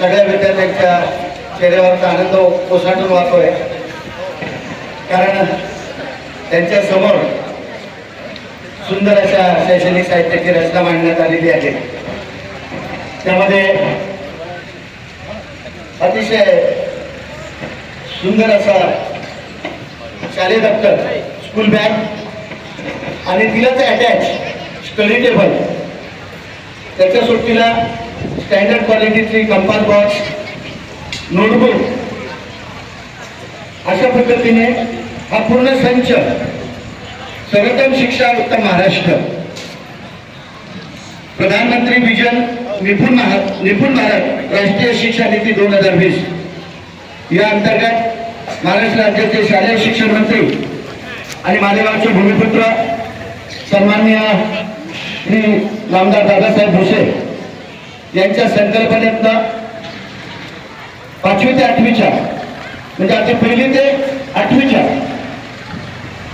सगळ्या विद्यार्थ्यांच्या चेहऱ्यावरचा आनंद कोसाटून वाहतोय. कारण त्यांच्यासमोर सुंदर अशा शैक्षणिक साहित्याची रचना मांडण्यात आलेली आहे. त्यामध्ये अतिशय सुंदर असा शालेय दप्तर स्कूल बॅग आणि तिलाच अटॅच स्टडी टेबल त्याच्या सुट्टीला स्टँडर्ड क्वालिटीची कंपास बॉक्स नोटबुक अशा पद्धतीने हा पूर्ण संच सर्वोत्तम शिक्षा उत्तम महाराष्ट्र. प्रधानमंत्री विजन निपुण महाराज निपुण भारत राष्ट्रीय शिक्षा नीती दोन हजार वीस. या अंतर्गत महाराष्ट्र राज्याचे शालेय शिक्षण मंत्री आणि मालेगावचे भूमिपुत्र सन्मान्य श्री नामदार दादासाहेब भुसे यांच्या संकल्पनेतनं पाचवी ते आठवीच्या म्हणजे आता पहिली ते आठवीच्या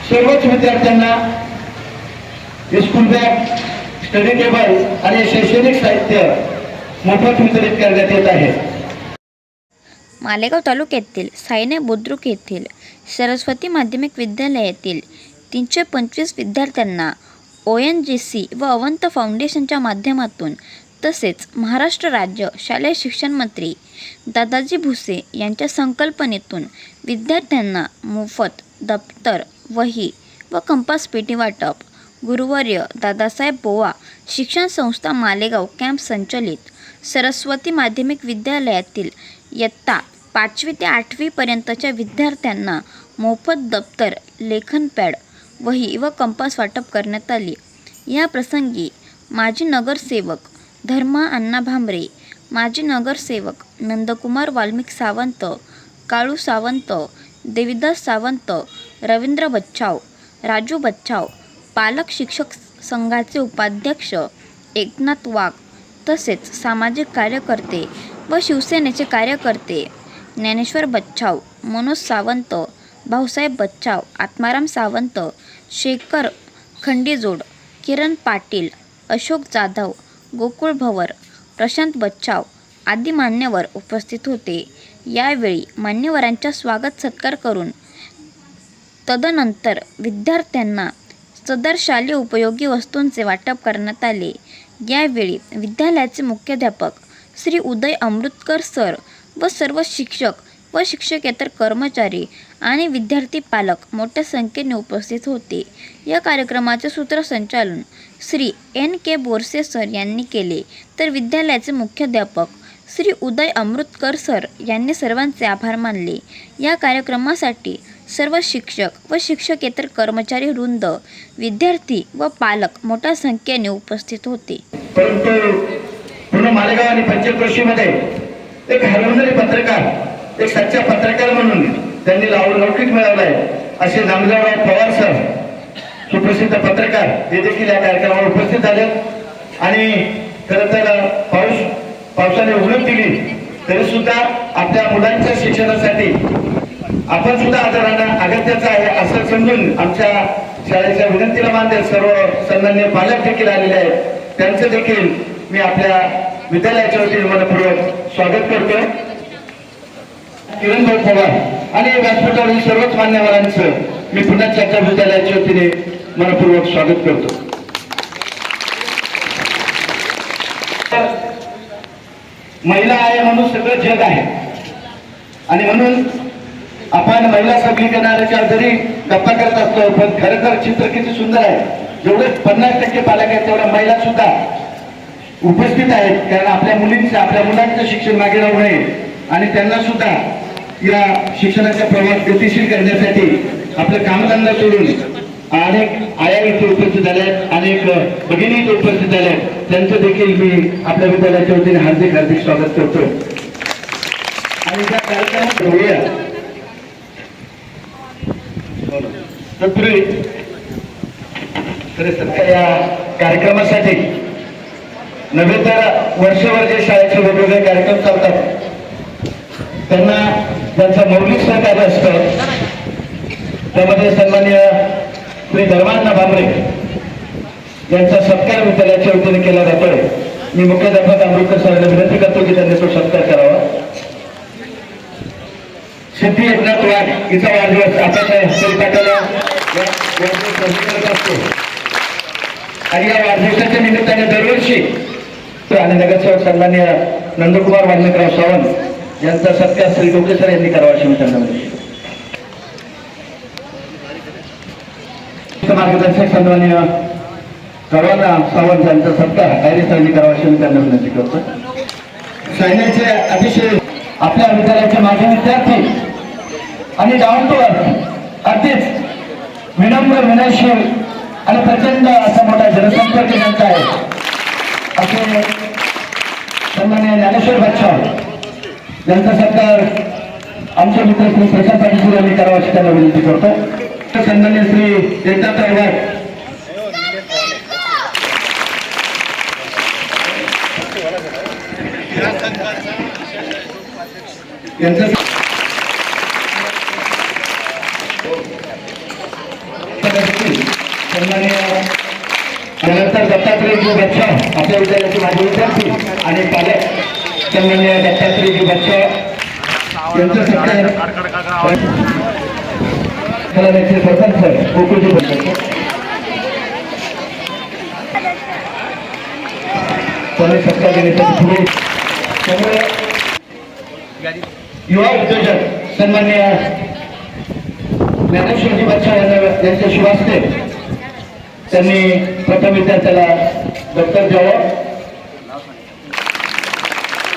सर्वच विद्यार्थ्यांना हे स्कूल बॅग स्टडी टेबल आणि शैक्षणिक साहित्य मोफत वितरित करण्यात येत आहे. मालेगाव तालुक्यातील सायने बुद्रुक येथील सरस्वती माध्यमिक विद्यालयातील तीनशे पंचवीस विद्यार्थ्यांना ओ एन जी सी व अवंत फाउंडेशनच्या माध्यमातून तसेच महाराष्ट्र राज्य शालेय शिक्षण मंत्री दादाजी भुसे यांच्या संकल्पनेतून विद्यार्थ्यांना मोफत दप्तर वही व कंपास पेटी वाटप गुरुवर्य दादासाहेब बोवा शिक्षण संस्था मालेगाव कॅम्प संचलित सरस्वती माध्यमिक विद्यालयातील इयत्ता पाचवी ते आठवीपर्यंतच्या विद्यार्थ्यांना मोफत दप्तर लेखन पॅड वही व कंपास वाटप करण्यात आली. या प्रसंगी माजी नगरसेवक धर्मा अण्णा भांबरे माजी नगरसेवक नंदकुमार वाल्मिक सावंत काळू सावंत देविदास सावंत रवींद्र बच्चाव राजू बच्चाव पालक शिक्षक संघाचे उपाध्यक्ष एकनाथ वाघ तसेच सामाजिक कार्यकर्ते व शिवसेनेचे कार्यकर्ते ज्ञानेश्वर बच्चाव मनोज सावंत भाऊसाहेब बच्चाव आत्माराम सावंत शेखर खंडीजोड किरण पाटील अशोक जाधव गोकुळ भवर प्रशांत बच्चाव आदी मान्यवर उपस्थित होते. यावेळी मान्यवरांचा स्वागत सत्कार करून तदनंतर विद्यार्थ्यांना सदर शालेय उपयोगी वस्तूंचे वाटप करण्यात आले. यावेळी विद्यालयाचे मुख्याध्यापक श्री उदय अमृतकर सर व सर्व शिक्षक व शिक्षकेतर कर्मचारी आणि विद्यार्थी पालक मोठ्या संख्येने उपस्थित होते. या कार्यक्रमाचे सूत्रसंचालन Shri N K Borse sir यांनी केले. तर विद्यालयाचे मुख्याध्यापक श्री उदय अमृतकर सर यांनी सर्वांचे आभार मानले. या कार्यक्रमासाठी सर्व शिक्षक व शिक्षकेतर कर्मचारी वृंद विद्यार्थी व पालक मोठ्या संख्येने उपस्थित होते. परंतु पूर्ण मालेगाव आणि एक हरवणारे पत्रकार एक सच्चा पत्रकार म्हणून त्यांनी लौकिक मिळवलाय असे नामदेवराव पवार सर सुप्रसिद्ध पत्रकार हे देखील या कार्यक्रमावर उपस्थित झाले. आणि खरं तर पाऊस पावसाने उघडून दिली तरी सुद्धा आपल्या मुलांच्या शिक्षणासाठी आपण सुद्धा हजर अगत्याचं आहे असं समजून आमच्या शाळेच्या विनंतीला मानते सर्व सन्मान्य पालक देखील आलेले आहेत. त्यांचं देखील मी आपल्या विद्यालयाच्या वतीने मनपूर्वक स्वागत करतो किरण पवार आणि व्यासपीठावरील सर्वच मान्यवरांचं मी पुन्हा चर्चा विद्यालयाच्या वतीने मनपूर्वक स्वागत करतो. महिला आहे म्हणून सगळं जग आहे. आणि म्हणून आपण महिला सबलीकरणाच्या जरी गप्पा करत असतो पण खरं तर चित्र किती सुंदर आहे. जेवढे पन्नास टक्के पालक आहेत तेवढ्या महिला सुद्धा उपस्थित आहेत. कारण आपल्या मुलींचं आपल्या मुलांचं शिक्षण मागे राहू नये. आणि त्यांना सुद्धा या शिक्षणाचा प्रवास गतिशील करण्यासाठी आपलं कामधंदा सोडून अनेक आया इथे उपस्थित झाल्या आहेत अनेक भगिनी इथे उपस्थित झाल्या आहेत. त्यांचं देखील मी आपल्या विद्यालयाच्या वतीने हार्दिक हार्दिक स्वागत करतो. आणि त्या कार्यक्रमात होऊया तत्पूर्वी या कार्यक्रमासाठी नव्हे तर वर्षभर जे शाळेचे वेगवेगळे कार्यक्रम चालतात त्यांना त्यांचं मौलिक सहकार्य असतं त्यामध्ये सन्मान्य श्री धर्मांना भांबरे यांचा सत्कार विद्यालयाच्या वतीने केला जातोय. मी मुख्याध्यापक आंबेडकर सरांना विनंती करतो की त्यांनी तो सत्कार करावा. सिद्धी एकनाथ वाघ हिचा वाढदिवस आपण परिपाठाला असतो. आणि या वाढदिवसाच्या निमित्ताने दरवर्षी आणि नगरसेवक सन्मान्य नंदकुमार वाल्मिकराव सावंत यांचा सत्कार श्री डोकेसर यांनी करावा अशी मी त्यांना विनंती. मार्गदर्शक सन्मान्य रवाना सावंत यांचा सत्कार डायरेक्टरांनी करावा अशी मी त्यांना विनंती करतो सैन्याचे अतिशय आपल्या विद्यालयाचे माजी विद्यार्थी आणि डाऊन टू अर्थ अगदीच विनम्र विनयशील आणि प्रचंड असा मोठा जनसंपर्क त्यांचा आहे असे सन्मान्य ज्ञानेश्वर बच्चा यांचा सत्कार आमचे मित्र श्री प्रशांत पाटील यांनी करावा अशी त्यांना विनंती करतो. तर सन्मान्य श्री एकनाथ वाघ यांचं सन्मान्य त्यानंतर दत्तात्रेयजी बच्चा आपल्या विद्यालयाचे माजी विद्यार्थी आणि पालक. सन्मान्य दत्तात्रेयजी बच्चा. यांचं सत्कार. कलालयाचे सरपंच गोकुळजी बच्चा त्यांनी सत्कार देण्यासाठी पुढे. त्यामुळे युवा उद्योजक सन्मान्य ज्ञानेश्वरजी बच्चा यांना यांच्या शुभास्ते त्यांनी प्रथम विद्यार्थ्याला डॉक्टर द्यावं.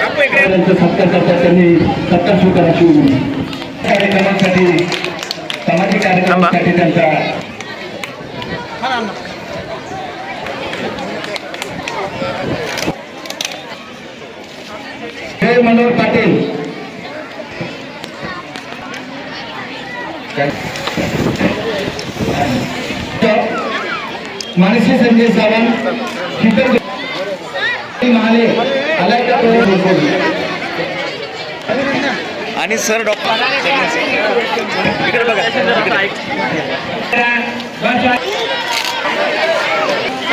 त्यांचा सत्कार करतात त्यांनी सत्कार स्वीकाराची कार्यक्रमांसाठी सामाजिक कार्यक्रमांसाठी त्यांचा जय मनोहर पाटील. मानसी संजय सावंत शीतल महाले आलाय का तो? आणि सर डॉक्टर इकडे बघा इकडे.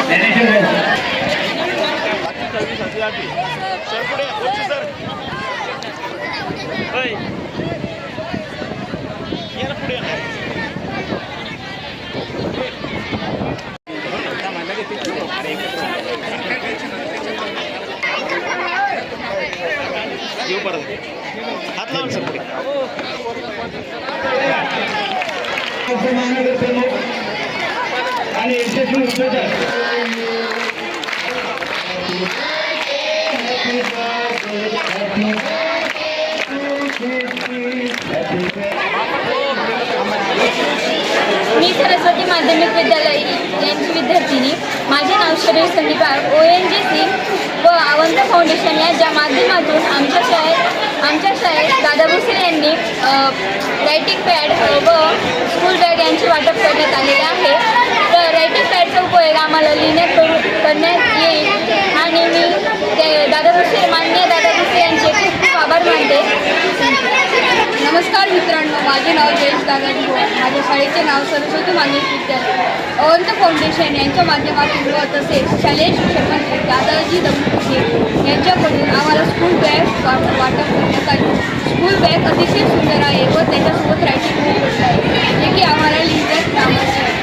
ज्ञानेश्वर भाऊ. येऊ परत हात लावून सर. पुढे आणि यशस्वी मी सरस्वती माध्यमिक विद्यालय यांची विद्यार्थिनी. माझे नाव शरीर Sandeep O N G C व आवंत फाउंडेशन यांच्या माध्यमातून आमच्या शाळेत आमच्या शाळेत दादा भुसे यांनी रायटिंग पॅड व स्कूल बॅग यांचे वाटप करण्यात आलेले आहे. तर व्हरायटी पॅडचा उपयोग आम्हाला लिहिण्यात करू करण्यात येईल. आणि मी ते दादा भुसे मान्य दादा भुसे यांचे खूप खूप आभार मानते. नमस्कार मित्रांनो माझे नाव जयेश दादाजी माझ्या शाळेचे नाव सरस्वती मान्य विद्यालय अवंत फाउंडेशन यांच्या माध्यमातून व तसेच शालेय शिक्षण मंत्री दादाजी दमुखे यांच्याकडून आम्हाला स्कूल बॅग वाटप करण्यात आली. स्कूल बॅग अतिशय सुंदर आहे व त्याच्यासोबत रायटिंग खूप आहे जे की आम्हाला लिहिण्यात कामाचे